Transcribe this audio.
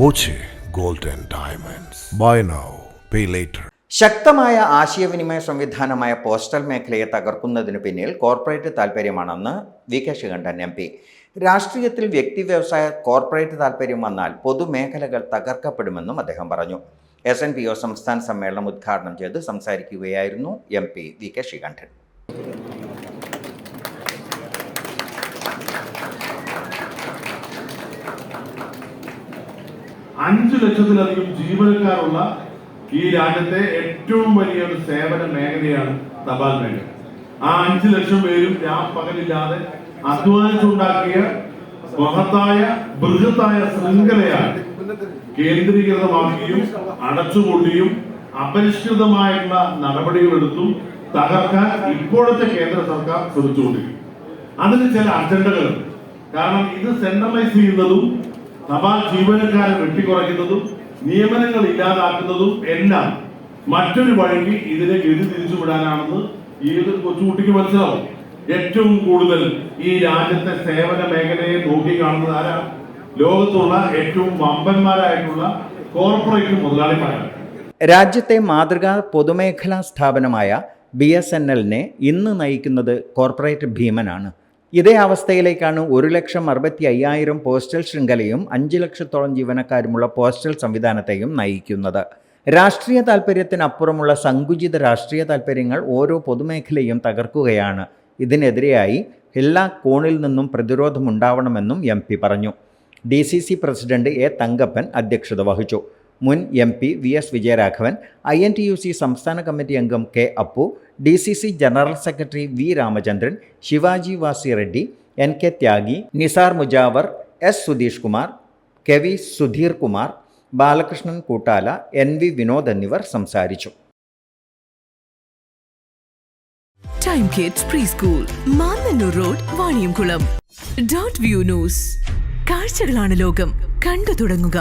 Boche gold and diamonds. Buy now pay later. ശക്തമായ ആശയവിനിമയ സംവിധാനമായ പോസ്റ്റൽ മേഖലയെ തകർക്കുന്നതിനു പിന്നിൽ corporate താൽപ്പര്യമാണെന്ന് V K Shikhandan M P. രാഷ്ട്രീയത്തിൽ വ്യക്തി വ്യവസായ കോർപ്പറേറ്റ് താൽപ്പര്യം വന്നാൽ പൊതുമേഖലകൾ തകർക്കപ്പെടുമെന്നും അദ്ദേഹം പറഞ്ഞു. എസ് എൻ പി ഒ സംസ്ഥാന സമ്മേളനം ഉദ്ഘാടനം ചെയ്ത് സംസാരിക്കുകയായിരുന്നു M P V K Sreekandan അഞ്ചു ലക്ഷത്തിലധികം ജീവനക്കാരുള്ള ഈ രാജ്യത്തെ ഏറ്റവും വലിയ ഒരു സേവന മേഖലയാണ് തപാൽ മേഖല. ആ അഞ്ചു ലക്ഷം പേരും രാം പകലില്ലാതെ അധ്വാനിച്ചുണ്ടാക്കിയ മഹത്തായ ബൃഹത്തായ ശൃംഖലയാണ് കേന്ദ്രീകൃതമാക്കിയും അടച്ചുപൂട്ടിയും അപരിഷ്കൃതമായിട്ടുള്ള നടപടികളെടുത്തും തകർക്കാൻ ഇപ്പോഴത്തെ കേന്ദ്ര സർക്കാർ ശ്രമിച്ചുകൊണ്ടിരിക്കും അതിന് ചില അജണ്ടകളുണ്ട്. കാരണം ഇത് സെൻട്രലൈസ് ചെയ്യുന്നതും തപാൽ ജീവനക്കാരെ വെട്ടിക്കുറയ്ക്കുന്നതും നിയമനങ്ങൾ ഇല്ലാതാക്കുന്നതും എല്ലാം മറ്റൊരു വഴിക്ക് ഇതിനെ ഗതി തിരിച്ചുവിടാനാണെന്ന് ഏതൊരു കൊച്ചുകുട്ടിക്ക് മനസ്സിലാവും. ഏറ്റവും കൂടുതൽ ഈ രാജ്യത്തെ സേവന മേഖലയെ നോക്കി കാണുന്നത് ആരാ? ലോകത്തുള്ള ഏറ്റവും വമ്പന്മാരായിട്ടുള്ള കോർപ്പറേറ്റ് മുതലാളിമാരാണ്. രാജ്യത്തെ മാതൃകാ പൊതുമേഖലാ സ്ഥാപനമായ ബി എസ് എൻ എല്ലിനെ ഇന്ന് നയിക്കുന്നത് കോർപ്പറേറ്റ് ഭീമനാണ്. ഇതേ അവസ്ഥയിലേക്കാണ് ഒരു ലക്ഷം അറുപത്തി അയ്യായിരം പോസ്റ്റൽ ശൃംഖലയും അഞ്ച് ലക്ഷത്തോളം ജീവനക്കാരുമുള്ള പോസ്റ്റൽ സംവിധാനത്തെയും നയിക്കുന്നത്. രാഷ്ട്രീയ താൽപ്പര്യത്തിനപ്പുറമുള്ള സങ്കുചിത രാഷ്ട്രീയ താൽപ്പര്യങ്ങൾ ഓരോ പൊതുമേഖലയും തകർക്കുകയാണ്. ഇതിനെതിരെയായി എല്ലാ കോണിൽ നിന്നും പ്രതിരോധമുണ്ടാവണമെന്നും എം പി പറഞ്ഞു. D C C president A Thankappan അധ്യക്ഷത വഹിച്ചു. മുൻ M P V S Vijayaraghavan I N T U C സംസ്ഥാന കമ്മിറ്റി അംഗം K Appu D C C general secretary V Ramachandran Shivaji Vasi Reddy N K Thyagi Nisar Mujawar S Sudheesh Kumar K V Sudheer Kumar Balakrishnan Koottala N V Vinod എന്നിവർ സംസാരിച്ചു. Time kids preschool Mannanur road Vaniyamkulam dot view news കാഴ്ചകളാണ് ലോകം. കണ്ടു തുടങ്ങുക.